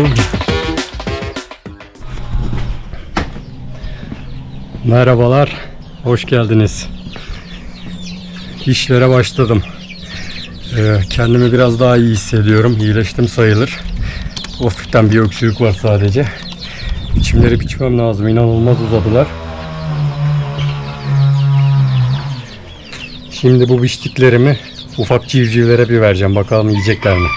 oldu. Merhabalar, hoş geldiniz. İşlere başladım. Ee, kendimi biraz daha iyi hissediyorum. İyileştim sayılır. Ofisten bir öksürük var sadece. İçimleri biçmem lazım. İnanılmaz uzadılar. Şimdi bu biçtiklerimi ufak civcivlere bir vereceğim. Bakalım yiyecekler mi?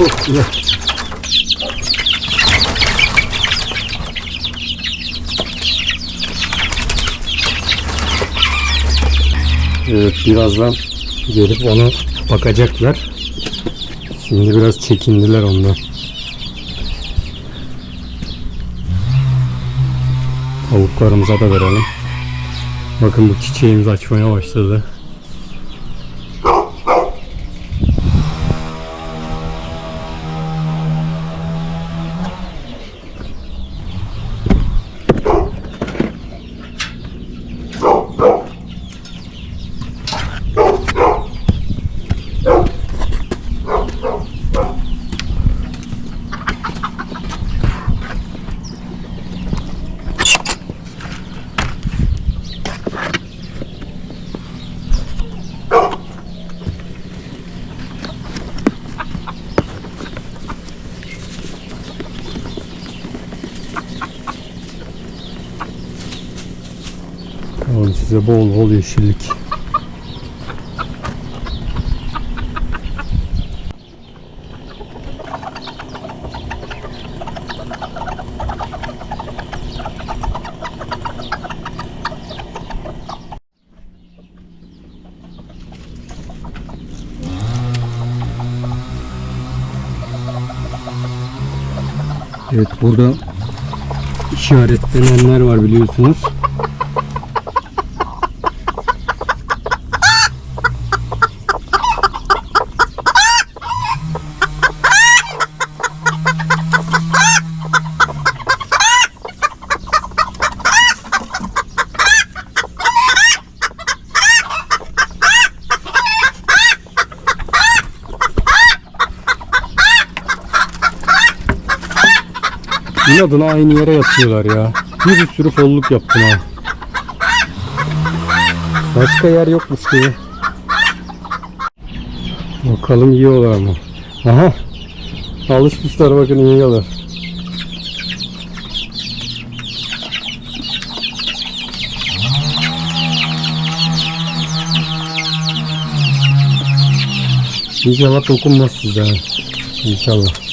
Korkuyor. Evet birazdan gelip onu bakacaklar. Şimdi biraz çekindiler ondan. Tavuklarımıza da verelim. Bakın bu çiçeğimiz açmaya başladı. Size bol bol yeşillik. Evet burada işaretlenenler var biliyorsunuz. İnadına aynı yere yatıyorlar ya. Bir sürü folluk yaptım ha. Başka yer yokmuş diye. Bakalım yiyorlar mı? Aha. Alışmışlar bakın yiyorlar. İnşallah dokunmaz size. İnşallah.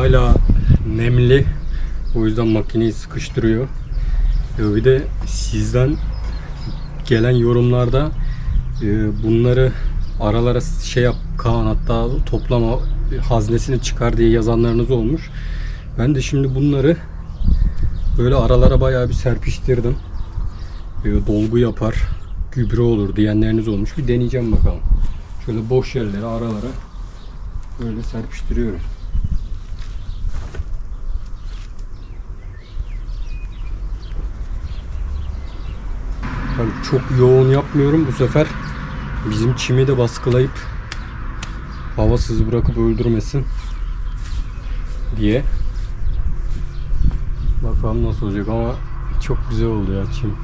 Hala nemli. O yüzden makineyi sıkıştırıyor. Ya bir de sizden gelen yorumlarda e, bunları aralara şey yap Kaan hatta toplama haznesini çıkar diye yazanlarınız olmuş. Ben de şimdi bunları böyle aralara bayağı bir serpiştirdim. E, dolgu yapar, gübre olur diyenleriniz olmuş. Bir deneyeceğim bakalım. Şöyle boş yerlere aralara böyle serpiştiriyorum. Tabii çok yoğun yapmıyorum bu sefer. Bizim çimi de baskılayıp havasız bırakıp öldürmesin diye. Bakalım nasıl olacak ama Çok güzel oldu ya çim.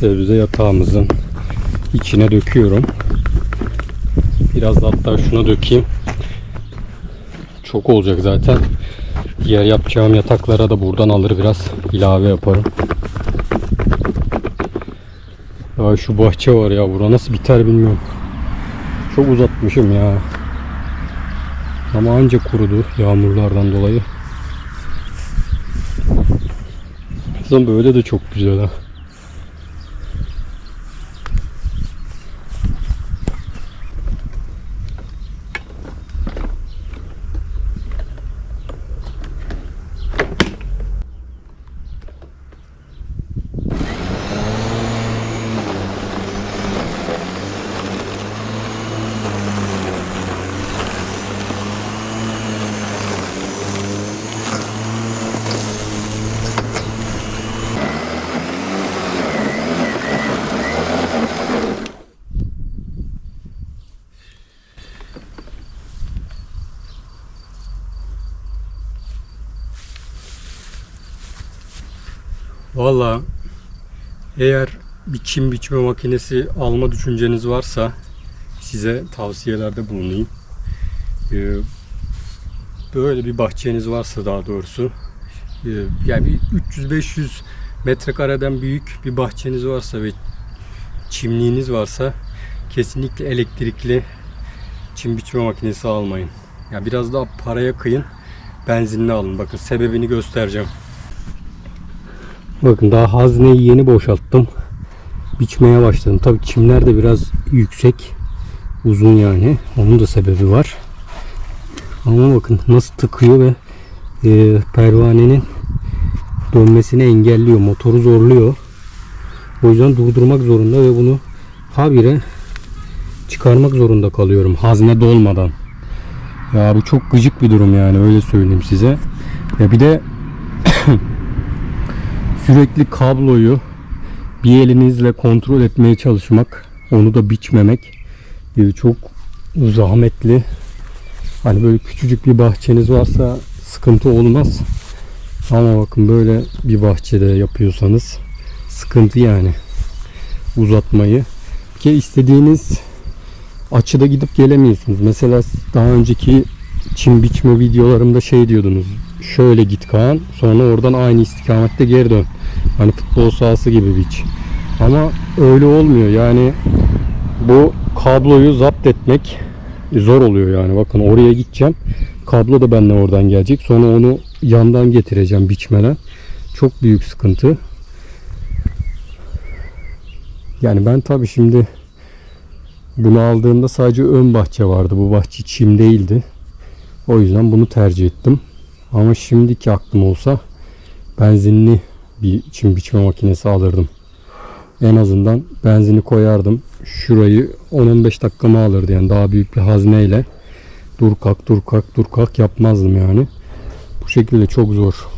Sebze yatağımızın içine döküyorum. Biraz da hatta şuna dökeyim. Çok olacak zaten. Diğer yapacağım yataklara da buradan alır biraz ilave yaparım. Ya şu bahçe var ya bura nasıl biter bilmiyorum. Çok uzatmışım ya. Ama anca kurudu yağmurlardan dolayı. Aslında böyle de çok güzel ha. Valla eğer bir çim biçme makinesi alma düşünceniz varsa size tavsiyelerde bulunayım. Ee, böyle bir bahçeniz varsa daha doğrusu e, yani bir 300-500 metrekareden büyük bir bahçeniz varsa ve çimliğiniz varsa kesinlikle elektrikli çim biçme makinesi almayın. Ya biraz daha paraya kıyın. Benzinli alın. Bakın sebebini göstereceğim. Bakın daha hazneyi yeni boşalttım. Biçmeye başladım. Tabii çimler de biraz yüksek. Uzun yani. Onun da sebebi var. Ama bakın nasıl tıkıyor ve e, pervanenin dönmesini engelliyor. Motoru zorluyor. O yüzden durdurmak zorunda ve bunu habire çıkarmak zorunda kalıyorum. Hazne dolmadan. Ya bu çok gıcık bir durum yani öyle söyleyeyim size. Ya bir de sürekli kabloyu bir elinizle kontrol etmeye çalışmak, onu da biçmemek e, çok zahmetli. Hani böyle küçücük bir bahçeniz varsa sıkıntı olmaz. Ama bakın böyle bir bahçede yapıyorsanız sıkıntı yani uzatmayı. Ki istediğiniz açıda gidip gelemiyorsunuz. Mesela daha önceki çim biçme videolarımda şey diyordunuz. Şöyle git Kaan sonra oradan aynı istikamette geri dön. Hani futbol sahası gibi biç. Ama öyle olmuyor. Yani bu kabloyu zapt etmek zor oluyor yani. Bakın oraya gideceğim. Kablo da benimle oradan gelecek. Sonra onu yandan getireceğim biçmeden. Çok büyük sıkıntı. Yani ben tabii şimdi bunu aldığımda sadece ön bahçe vardı. Bu bahçe çim değildi. O yüzden bunu tercih ettim. Ama şimdiki aklım olsa benzinli bir çim biçme makinesi alırdım. En azından benzini koyardım. Şurayı 10-15 dakikamı alırdı yani daha büyük bir hazneyle. Dur kalk dur kalk dur kalk yapmazdım yani. Bu şekilde çok zor.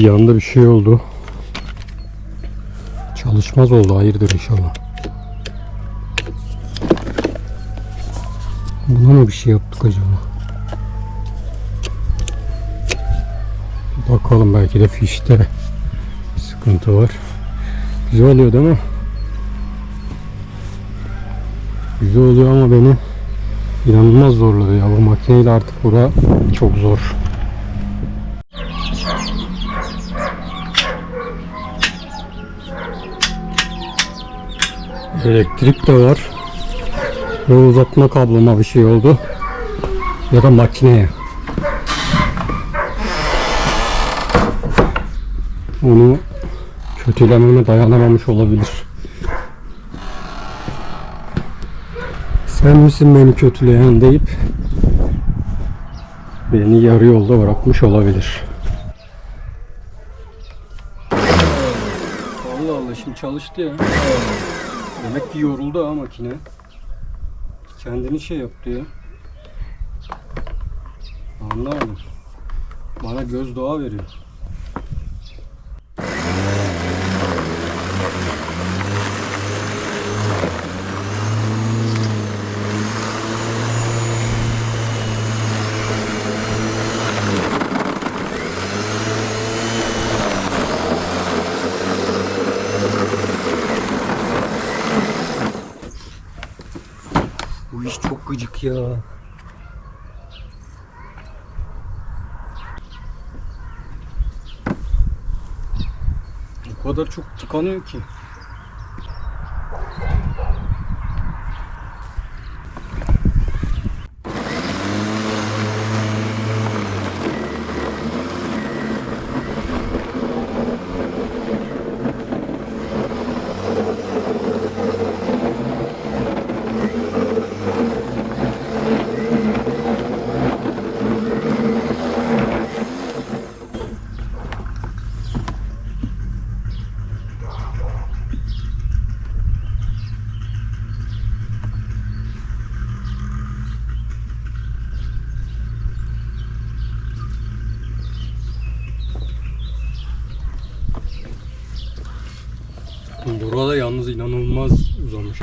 Bir anda bir şey oldu. Çalışmaz oldu hayırdır inşallah. Buna mı bir şey yaptık acaba? Bakalım belki de fişte sıkıntı var. Güzel oluyor değil mi? Güzel oluyor ama beni inanılmaz zorladı ya. Bu makineyle artık bura çok zor. Elektrik de var. Ve uzatma kabloma bir şey oldu. Ya da makineye. Onu kötülememe dayanamamış olabilir. Sen misin beni kötüleyen deyip beni yarı yolda bırakmış olabilir. Allah Allah şimdi çalıştı ya. Demek ki yoruldu ha makine. Kendini şey yaptı ya. Anlamadım. Bana göz doğa veriyor. Bu iş gıcık ya. O kadar çok tıkanıyor ki. Burada yalnız inanılmaz uzamış.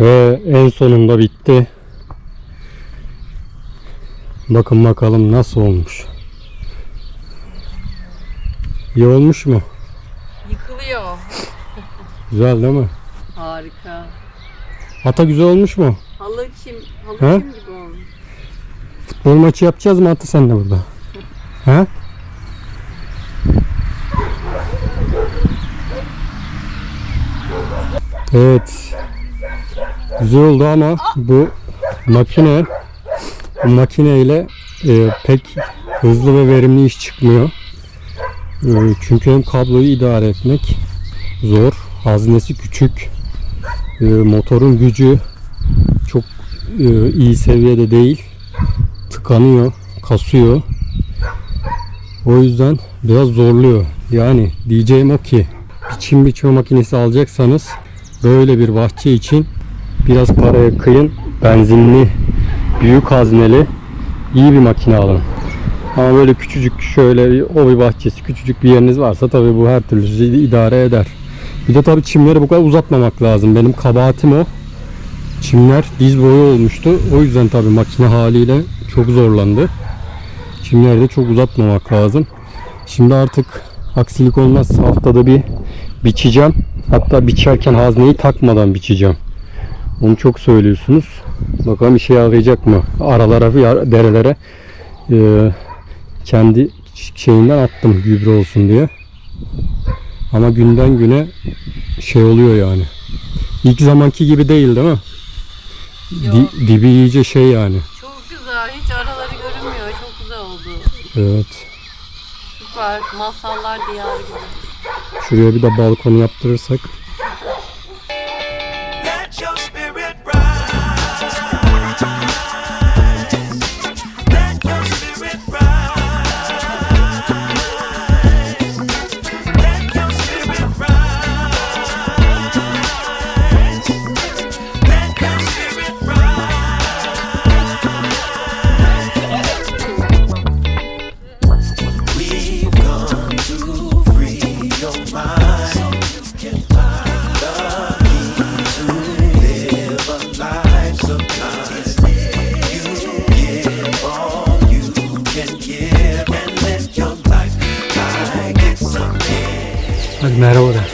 Ve en sonunda bitti. Bakın bakalım nasıl olmuş. İyi olmuş mu? Yıkılıyor. Güzel değil mi? Harika. Ata güzel olmuş mu? Halı kim? Halı He? kim gibi olmuş. Futbol maçı yapacağız mı Ata sen de burada? He? Evet. Güzel oldu ama bu makine bu makineyle e, pek hızlı ve verimli iş çıkmıyor. E, çünkü hem kabloyu idare etmek zor. Haznesi küçük. E, motorun gücü çok e, iyi seviyede değil tıkanıyor, kasıyor. O yüzden biraz zorluyor. Yani diyeceğim o ki biçim biçme makinesi alacaksanız böyle bir bahçe için biraz paraya kıyın. Benzinli, büyük hazneli iyi bir makine alın. Ama böyle küçücük şöyle bir ovi bahçesi küçücük bir yeriniz varsa tabii bu her türlü sizi idare eder. Bir de tabii çimleri bu kadar uzatmamak lazım. Benim kabahatim o. Çimler diz boyu olmuştu. O yüzden tabii makine haliyle çok zorlandı. Çimleri de çok uzatmamak lazım. Şimdi artık aksilik olmaz haftada bir biçeceğim. Hatta biçerken hazneyi takmadan biçeceğim. Onu çok söylüyorsunuz. Bakalım işe yarayacak mı? Aralara, derelere e, kendi şeyinden attım gübre olsun diye. Ama günden güne şey oluyor yani. İlk zamanki gibi değil değil mi? Yok. Di- dibi iyice şey yani. Çok güzel. Hiç araları görünmüyor. Çok güzel oldu. Evet. Süper. Masallar diyarı gibi. Şuraya bir de balkon yaptırırsak. De. Merhaba.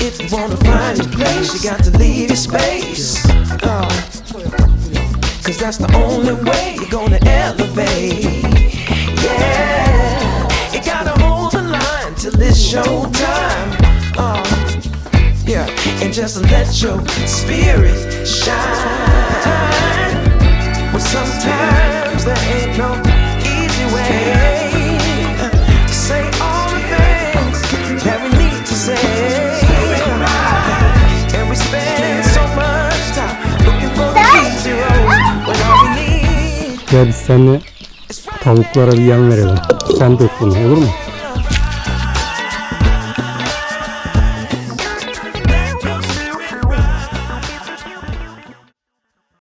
If you wanna find your place, you got to leave your space. Oh. Cause that's the only way you're gonna elevate. Yeah. You gotta hold the line till it's showtime. Oh. Yeah. And just let your spirit shine. Well, sometimes there ain't no easy way Gel biz seninle tavuklara bir yem verelim. Sen dök bunu olur mu?